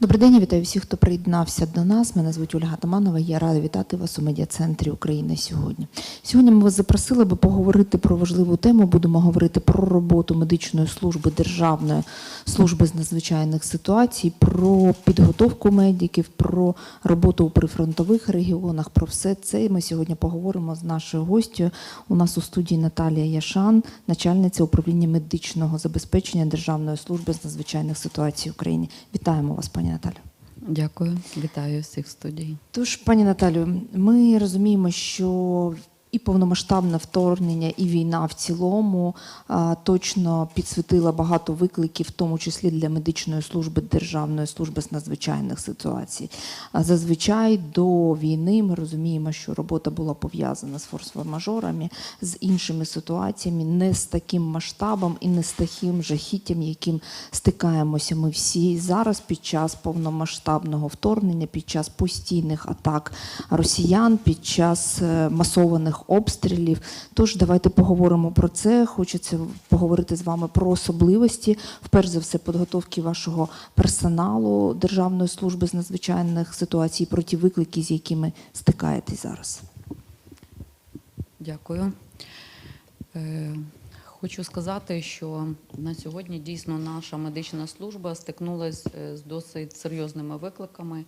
Добрий день, я вітаю всіх, хто приєднався до нас. Мене звуть Ольга Таманова. Я рада вітати вас у медіа-центрі України сьогодні. Сьогодні ми вас запросили, аби поговорити про важливу тему. Будемо говорити про роботу медичної служби Державної служби з надзвичайних ситуацій, про підготовку медиків, про роботу у прифронтових регіонах. Про все це ми сьогодні поговоримо з нашою гостю. У нас у студії Наталія Яшан, начальниця управління медичного забезпечення Державної служби з надзвичайних ситуацій України. Вітаємо вас, пані Наталю. Дякую, вітаю всіх в студії. Тож, пані Наталю, ми розуміємо, що і повномасштабне вторгнення, і війна в цілому точно підсвітила багато викликів, в тому числі для медичної служби Державної служби з надзвичайних ситуацій. Зазвичай до війни ми розуміємо, що робота була пов'язана з форс-мажорами, з іншими ситуаціями, не з таким масштабом і не з таким жахіттям, яким стикаємося ми всі зараз під час повномасштабного вторгнення, під час постійних атак росіян, під час е, масованих обстрілів. Тож давайте поговоримо про це. Хочеться поговорити з вами про особливості, вперше за все, підготовки вашого персоналу Державної служби з надзвичайних ситуацій, про ті виклики, з якими стикаєтесь зараз. Дякую. Е, Хочу сказати, що на сьогодні дійсно наша медична служба стикнулася з досить серйозними викликами,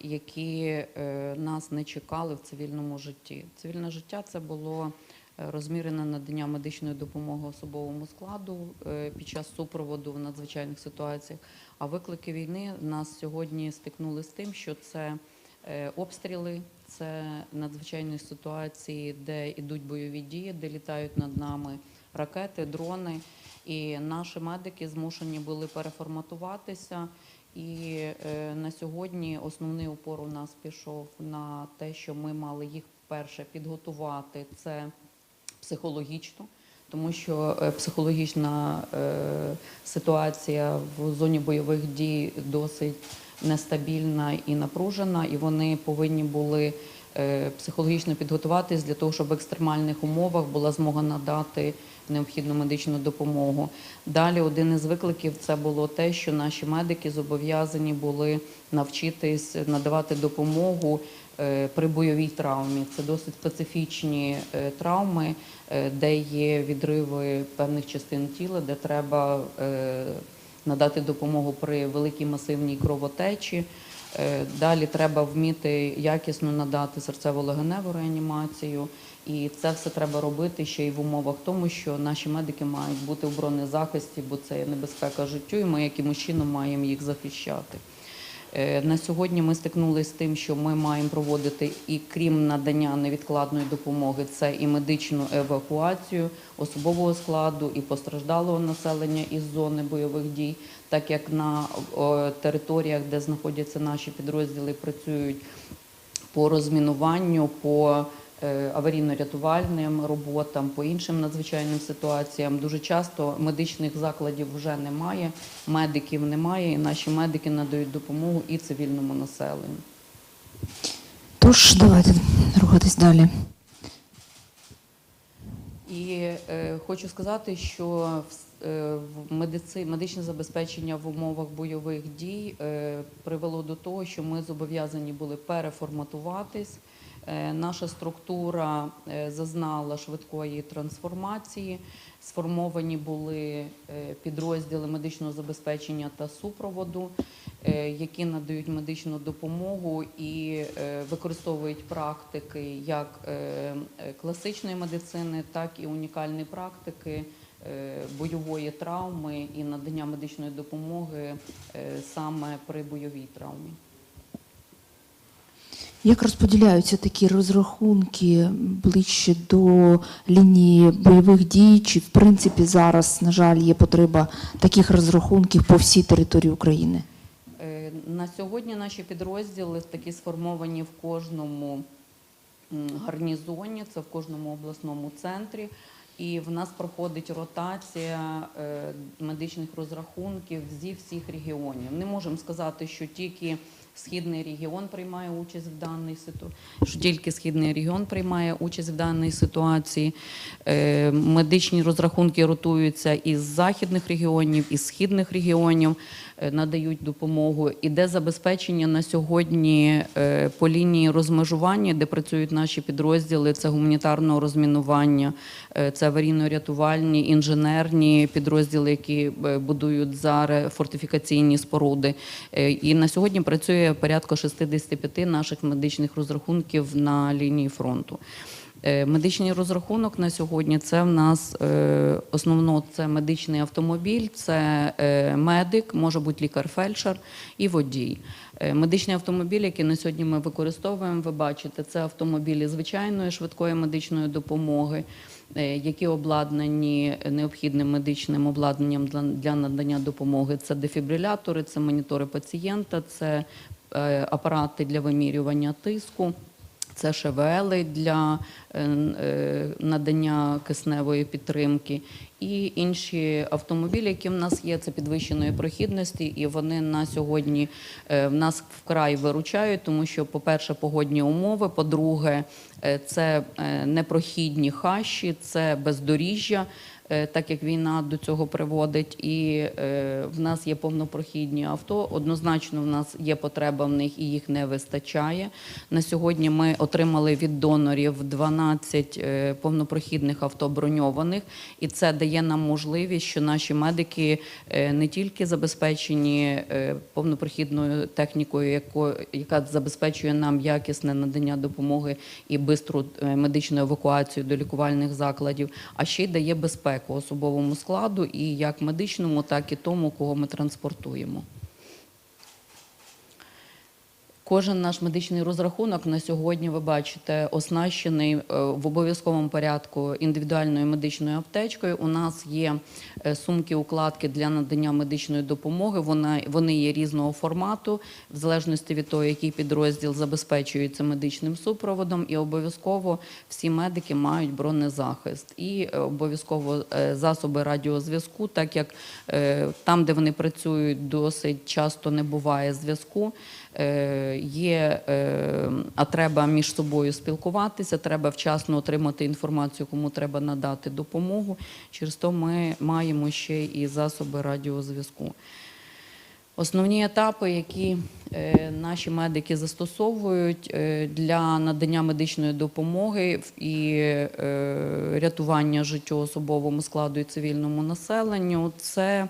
які е, нас не чекали в цивільному житті. Цивільне життя це було е, розмірене надання медичної допомоги особовому складу е, під час супроводу в надзвичайних ситуаціях. А виклики війни нас сьогодні стикнули з тим, що це е, обстріли, це надзвичайні ситуації, де йдуть бойові дії, де літають над нами ракети, дрони. І наші медики змушені були переформатуватися. І е, на сьогодні основний упор у нас пішов на те, що ми мали їх перше підготувати це психологічно, тому що е, психологічна е, ситуація в зоні бойових дій досить нестабільна і напружена, і вони повинні були психологічно підготуватись для того, щоб в екстремальних умовах була змога надати необхідну медичну допомогу. Далі один із викликів це було те, що наші медики зобов'язані були навчитись надавати допомогу е, при бойовій травмі. Це досить специфічні е, травми, е, де є відриви певних частин тіла, де треба е, надати допомогу при великій масивній кровотечі. Е, Далі треба вміти якісно надати серцево-легеневу реанімацію, і це все треба робити ще й в умовах тому, що наші медики мають бути в бронезахисті, бо це є небезпека життю, і ми якимось чином маємо їх захищати. Е, На сьогодні ми стикнулися з тим, що ми маємо проводити і крім надання невідкладної допомоги, це і медичну евакуацію особового складу і постраждалого населення із зони бойових дій, так як на територіях, де знаходяться наші підрозділи, працюють по розмінуванню, по аварійно-рятувальним роботам, по іншим надзвичайним ситуаціям. Дуже часто медичних закладів вже немає, медиків немає, і наші медики надають допомогу і цивільному населенню. Тож давайте рухатись далі. І е, хочу сказати, що в, е, в медици, медичне забезпечення в умовах бойових дій е, привело до того, що ми зобов'язані були переформатуватись. Е, наша структура е, зазнала швидкої трансформації. Сформовані були е, підрозділи медичного забезпечення та супроводу, які надають медичну допомогу і використовують практики як класичної медицини, так і унікальні практики бойової травми і надання медичної допомоги саме при бойовій травмі. Як розподіляються такі розрахунки ближче до лінії бойових дій? Чи в принципі зараз, на жаль, є потреба таких розрахунків по всій території України? Е, На сьогодні наші підрозділи такі сформовані в кожному гарнізоні, це в кожному обласному центрі. І в нас проходить ротація е, медичних розрахунків зі всіх регіонів. Не можемо сказати, що тільки східний регіон приймає участь в даній ситуації, що тільки східний регіон приймає участь в даній ситуації. Е, Медичні розрахунки ротуються із західних регіонів, із східних регіонів, е, надають допомогу. Іде забезпечення на сьогодні е, по лінії розмежування, де працюють наші підрозділи. Це гуманітарного розмінування, це аварійно-рятувальні, інженерні підрозділи, які будують зараз фортифікаційні споруди. І на сьогодні працює порядка 65 наших медичних розрахунків на лінії фронту. Е, Медичний розрахунок на сьогодні це в нас е, основно це медичний автомобіль, це е, медик, може бути лікар-фельдшер і водій. Медичний автомобіль, який на сьогодні ми використовуємо, ви бачите, це автомобілі звичайної швидкої медичної допомоги, які обладнані необхідним медичним обладнанням для, надання допомоги. Це дефібрилятори, це монітори пацієнта, це апарати для вимірювання тиску. Це ШВЛ для е, е, надання кисневої підтримки і інші автомобілі, які в нас є, це підвищеної прохідності, і вони на сьогодні е, в нас вкрай виручають, тому що, по-перше, погодні умови, по-друге, е, це е, непрохідні хащі, це бездоріжжя. Е, Так як війна до цього приводить, і е, в нас є повнопрохідні авто. Однозначно, в нас є потреба в них і їх не вистачає. На сьогодні ми отримали від донорів 12 е, повнопрохідних авто броньованих, і це дає нам можливість, що наші медики не тільки забезпечені повнопрохідною технікою, яка забезпечує нам якісне надання допомоги і бистру медичну евакуацію до лікувальних закладів, а ще й дає безпеку особовому складу і як медичному, так і тому, кого ми транспортуємо. Кожен наш медичний розрахунок на сьогодні, ви бачите, оснащений е, в обов'язковому порядку індивідуальною медичною аптечкою. У нас є е, сумки-укладки для надання медичної допомоги. Вони є різного формату, в залежності від того, який підрозділ забезпечується медичним супроводом. І обов'язково всі медики мають бронезахист і е, обов'язково засоби радіозв'язку, так як там, де вони працюють, досить часто не буває зв'язку. Є, е, а треба між собою спілкуватися, треба вчасно отримати інформацію, кому треба надати допомогу. Через то ми маємо ще і засоби радіозв'язку. Основні етапи, які е, наші медики застосовують е, для надання медичної допомоги і рятування життю особовому складу і цивільному населенню, це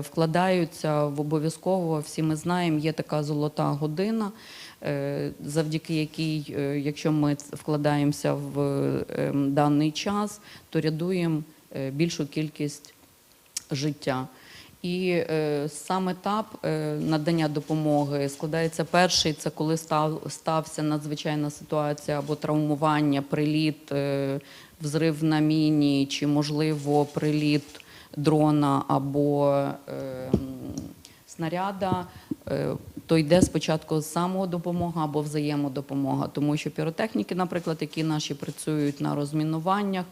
вкладаються в обов'язково. Всі ми знаємо, є така золота година, е, завдяки якій, е, якщо ми вкладаємося в е, даний час, то рятуємо е, більшу кількість життя. І е, сам етап е, надання допомоги складається перший, це коли став, стався надзвичайна ситуація або травмування, приліт, е, взрив на міні, чи, можливо, приліт дрона або е, снаряда. Е, то йде спочатку самодопомога або взаємодопомога, тому що піротехніки, наприклад, які наші працюють на розмінуваннях,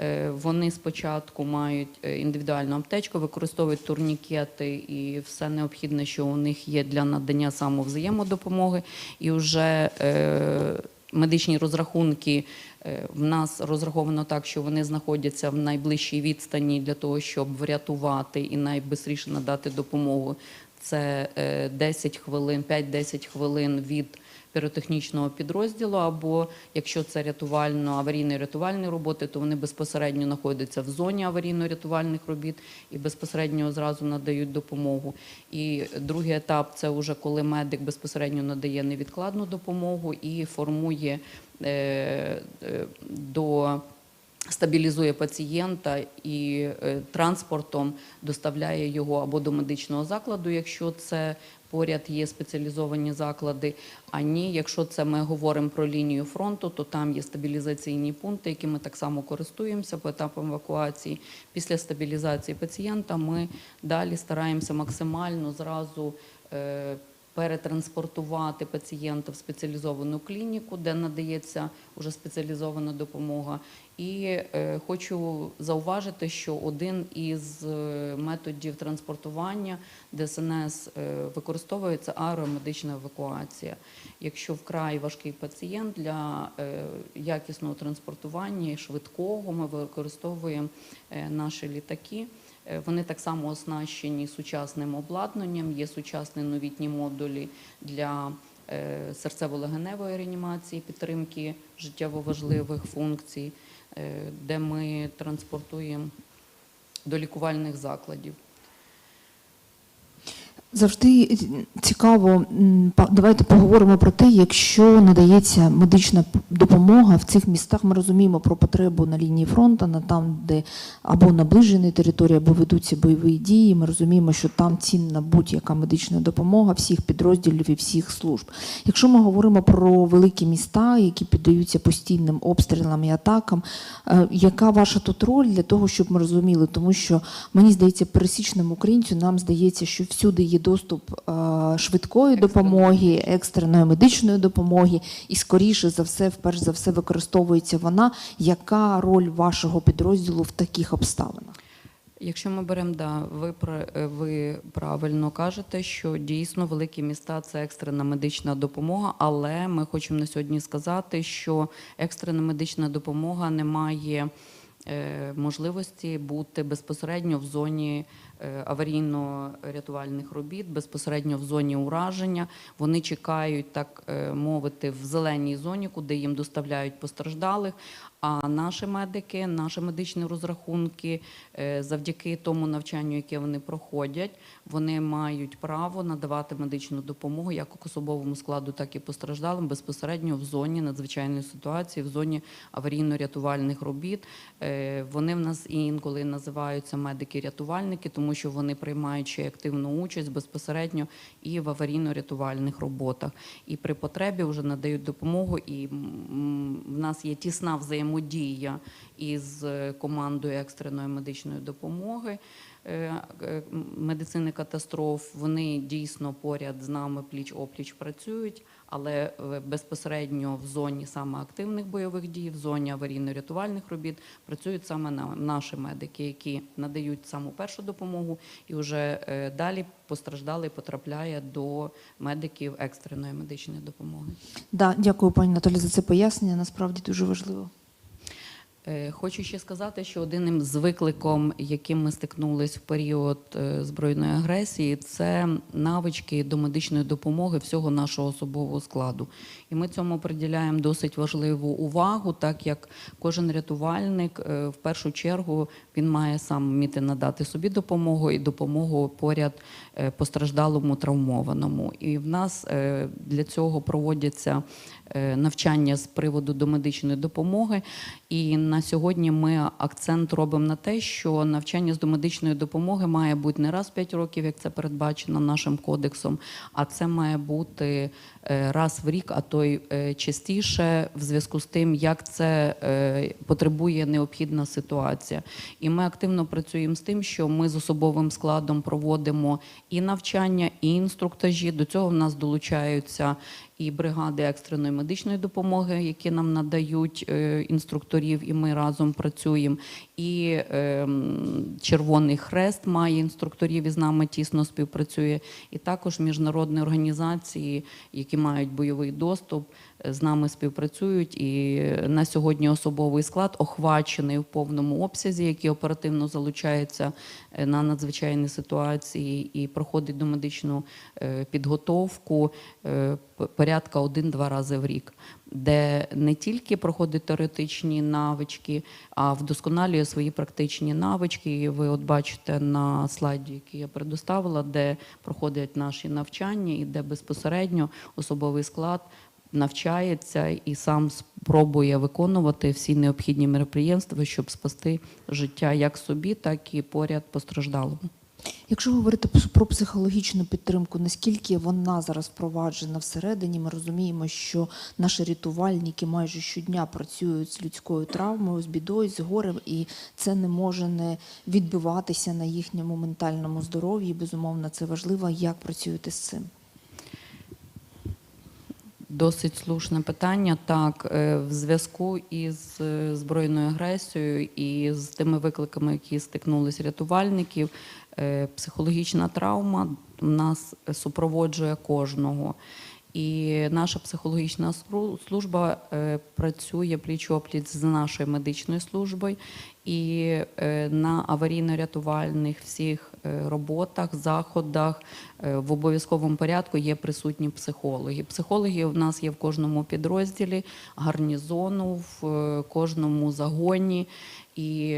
е, вони спочатку мають е, індивідуальну аптечку, використовують турнікети і все необхідне, що у них є для надання самовзаємодопомоги. І вже е, медичні розрахунки е, в нас розраховано так, що вони знаходяться в найближчій відстані для того, щоб врятувати і найбистріше надати допомогу. Це е, 10 хвилин, 5-10 хвилин від піротехнічного підрозділу, або якщо це рятувально аварійно рятувальні роботи, то вони безпосередньо знаходяться в зоні аварійно-рятувальних робіт і безпосередньо зразу надають допомогу. І другий етап це вже коли медик безпосередньо надає невідкладну допомогу і формує е, е, до стабілізує пацієнта і е, транспортом доставляє його або до медичного закладу, якщо це поряд є спеціалізовані заклади. А ні, якщо це ми говоримо про лінію фронту, то там є стабілізаційні пункти, якими так само користуємося по етапам евакуації. Після стабілізації пацієнта ми далі стараємося максимально зразу. е, перетранспортувати пацієнта в спеціалізовану клініку, де надається уже спеціалізована допомога. І е, хочу зауважити, що один із е, методів транспортування ДСНС е, використовує це аеромедична евакуація. Якщо вкрай важкий пацієнт для якісного транспортування швидкого, ми використовуємо наші літаки. Вони так само оснащені сучасним обладнанням, є сучасні новітні модулі для серцево-легеневої реанімації, підтримки життєво важливих функцій, де ми транспортуємо до лікувальних закладів. Завжди цікаво, давайте поговоримо про те, якщо надається медична допомога в цих містах, ми розуміємо про потребу на лінії фронту, на там, де або наближені території, або ведуться бойові дії. Ми розуміємо, що там цінна будь-яка медична допомога всіх підрозділів і всіх служб. Якщо ми говоримо про великі міста, які піддаються постійним обстрілам і атакам, е, яка ваша тут роль для того, щоб ми розуміли? Тому що мені здається, пересічному українцю нам здається, що всюди є доступ е, швидкої допомоги, екстреної медичної допомоги, і скоріше за все, вперше за все, використовується вона. Яка роль вашого підрозділу в таких обставинах? Якщо ми беремо, да, ви, е, ви правильно кажете, що дійсно великі міста це екстрена медична допомога, але ми хочемо на сьогодні сказати, що екстрена медична допомога не має е, можливості бути безпосередньо в зоні аварійно-рятувальних робіт, безпосередньо в зоні ураження. Вони чекають, так е, мовити, в зеленій зоні, куди їм доставляють постраждалих. А наші медики, наші медичні розрахунки, е, завдяки тому навчанню, яке вони проходять, вони мають право надавати медичну допомогу як особовому складу, так і постраждалим безпосередньо в зоні надзвичайної ситуації, в зоні аварійно-рятувальних робіт. Е, Вони в нас і інколи називаються медики-рятувальники, тому що вони приймають ще активну участь безпосередньо і в аварійно-рятувальних роботах. І при потребі вже надають допомогу. І в нас є тісна взаємодія із е, командою екстреної медичної допомоги. Е, е, Медицини катастроф вони дійсно поряд з нами пліч опліч працюють, але е, безпосередньо в зоні саме активних бойових дій, в зоні аварійно-рятувальних робіт працюють саме на- наші медики, які надають саму першу допомогу, і вже далі постраждалий потрапляє до медиків екстреної медичної допомоги. Да, дякую, пані Наталі, за це пояснення. Насправді дуже важливо. Е, Хочу ще сказати, що одним з викликом, яким ми стикнулись в період е, збройної агресії, це навички до медичної допомоги всього нашого особового складу. І ми цьому приділяємо досить важливу увагу, так як кожен рятувальник е, в першу чергу він має сам вміти надати собі допомогу і допомогу поряд постраждалому травмованому. І в нас для цього проводяться навчання з приводу до медичної допомоги. І на сьогодні ми акцент робимо на те, що навчання з домедичної допомоги має бути не раз в 5 років, як це передбачено нашим кодексом, а це має бути раз в рік, а то й е, частіше, в зв'язку з тим, як це е, потребує необхідна ситуація. І ми активно працюємо з тим, що ми з особовим складом проводимо і навчання, і інструктажі. До цього в нас долучаються і бригади екстреної медичної допомоги, які нам надають е, інструкторів, і ми разом працюємо. І е, Червоний Хрест має інструкторів і з нами тісно співпрацює. І також міжнародні організації, які мають бойовий доступ, е, з нами співпрацюють. І на сьогодні особовий склад охвачений в повному обсязі, який оперативно залучається е, на надзвичайні ситуації і проходить домедичну е, підготовку порядка один-два рази в рік, де не тільки проходить теоретичні навички, а вдосконалює свої практичні навички. І ви от бачите на слайді, який я предоставила, де проходять наші навчання і де безпосередньо особовий склад навчається і сам спробує виконувати всі необхідні мероприємства, щоб спасти життя як собі, так і поряд постраждалому. Якщо говорити про психологічну підтримку, наскільки вона зараз впроваджена всередині, ми розуміємо, що наші рятувальники майже щодня працюють з людською травмою, з бідою, з горем, і це не може не відбиватися на їхньому ментальному здоров'ї. Безумовно, це важливо. Як працюєте з цим? Досить слушне питання. Так, е, в зв'язку із е, збройною агресією і з тими викликами, які стикнулись рятувальників, психологічна травма нас супроводжує кожного. І наша психологічна служба е, працює пліч-опліч з нашою медичною службою і е, на аварійно-рятувальних всіх е, роботах, заходах е, в обов'язковому порядку є присутні психологи. Психологи у нас є в кожному підрозділі гарнізону, в кожному загоні. І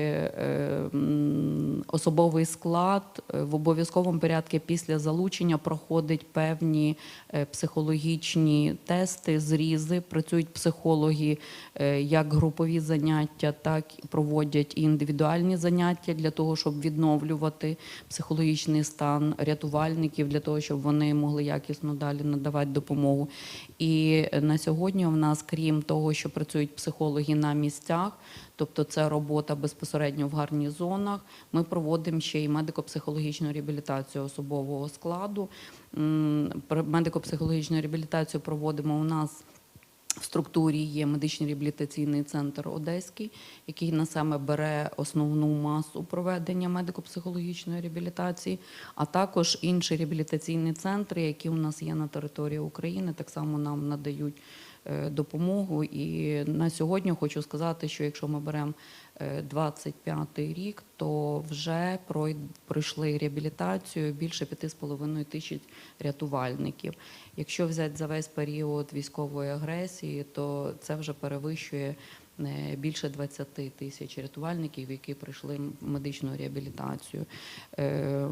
особовий склад в обов'язковому порядку після залучення проходить певні психологічні тести, зрізи. Працюють психологи як групові заняття, так і проводять і індивідуальні заняття для того, щоб відновлювати психологічний стан рятувальників, для того, щоб вони могли якісно далі надавати допомогу. І е, на сьогодні у нас, крім того, що працюють психологи на місцях, тобто це робота безпосередньо в гарнізонах. Ми проводимо ще й медико-психологічну реабілітацію особового складу. Медико-психологічну реабілітацію проводимо у нас. В структурі є медичний реабілітаційний центр Одеський, який на себе бере основну масу проведення медико-психологічної реабілітації, а також інші реабілітаційні центри, які у нас є на території України, так само нам надають допомогу. І на сьогодні хочу сказати, що якщо ми беремо 25-й рік, то вже прой- пройшли реабілітацію більше 5,5 тисяч рятувальників. Якщо взяти за весь період військової агресії, то це вже перевищує е, більше 20 тисяч рятувальників, які пройшли медичну реабілітацію. Е,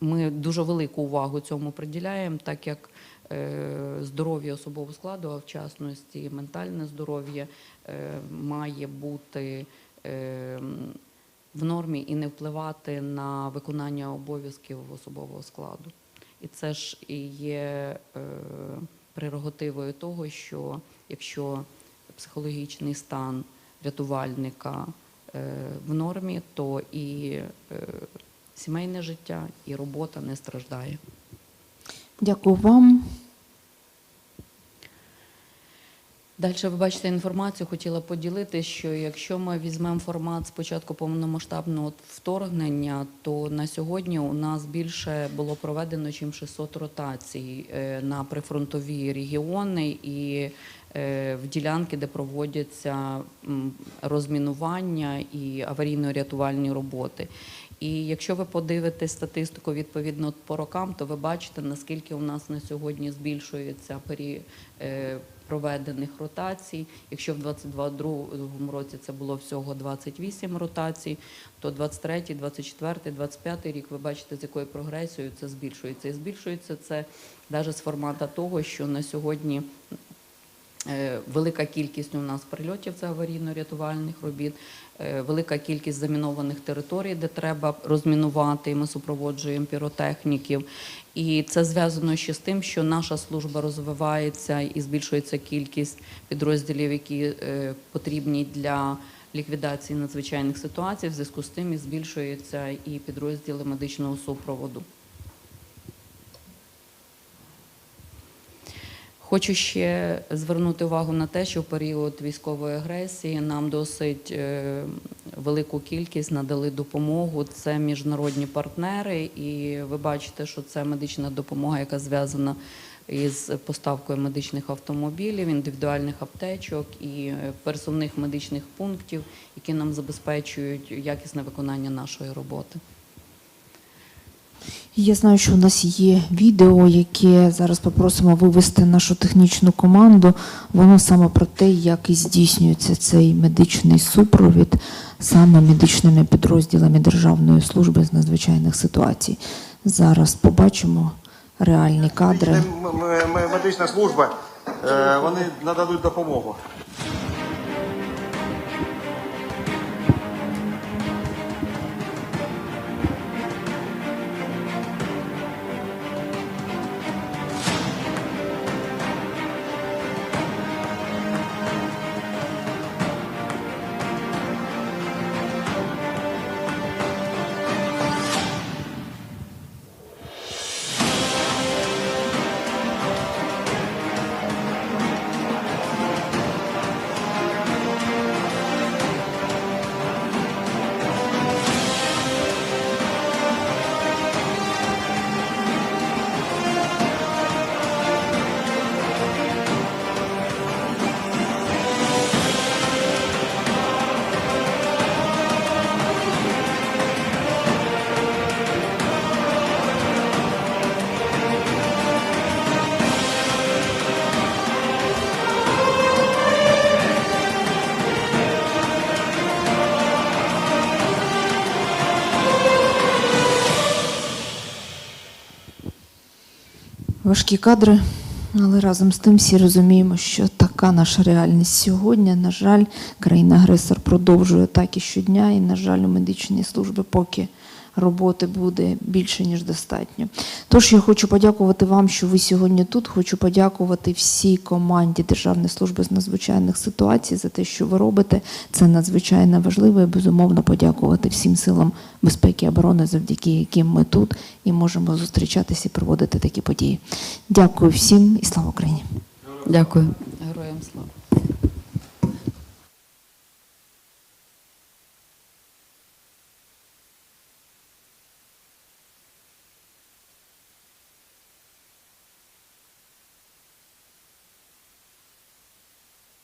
Ми дуже велику увагу цьому приділяємо, так як е, здоров'я особового складу, а в частності ментальне здоров'я е, має бути е, в нормі і не впливати на виконання обов'язків особового складу. І це ж і є е, прерогативою того, що якщо психологічний стан рятувальника е, в нормі, то і е, сімейне життя, і робота не страждає. Дякую вам. Далі ви бачите інформацію, хотіла поділитися, що якщо ми візьмемо формат спочатку повномасштабного вторгнення, то на сьогодні у нас більше було проведено ніж 600 ротацій е, на прифронтові регіони і е, в ділянки, де проводяться розмінування і аварійно-рятувальні роботи. І якщо ви подивитесь статистику відповідно по рокам, то ви бачите, наскільки у нас на сьогодні збільшується пері, е, проведених ротацій. Якщо в 2022 році це було всього 28 ротацій, то 23, 24, 25 рік ви бачите, з якою прогресією це збільшується. І збільшується це навіть з формату того, що на сьогодні Е, Велика кількість у нас прильотів це аварійно-рятувальних робіт, велика кількість замінованих територій, де треба розмінувати. і Ми супроводжуємо піротехніків. І це зв'язано ще з тим, що наша служба розвивається і збільшується кількість підрозділів, які е, потрібні для ліквідації надзвичайних ситуацій. В зв'язку з тим і збільшуються і підрозділи медичного супроводу. Хочу ще звернути увагу на те, що в період військової агресії нам досить е, велику кількість надали допомогу. Це міжнародні партнери, і ви бачите, що це медична допомога, яка зв'язана із поставкою медичних автомобілів, індивідуальних аптечок і пересувних медичних пунктів, які нам забезпечують якісне виконання нашої роботи. Я знаю, що у нас є відео, яке зараз попросимо вивести нашу технічну команду. Воно саме про те, як і здійснюється цей медичний супровід саме медичними підрозділами Державної служби з надзвичайних ситуацій. Зараз побачимо реальні кадри. Медична служба, е, вони нададуть допомогу. Важкі кадри, але разом з тим всі розуміємо, що така наша реальність сьогодні. На жаль, країна-агресор продовжує так і щодня, і, на жаль, у медичній службі поки роботи буде більше, ніж достатньо. Тож я хочу подякувати вам, що ви сьогодні тут. Хочу подякувати всій команді Державної служби з надзвичайних ситуацій за те, що ви робите. Це надзвичайно важливо і безумовно подякувати всім силам безпеки і оборони, завдяки яким ми тут і можемо зустрічатися і проводити такі події. Дякую всім і слава Україні! Дякую. Героям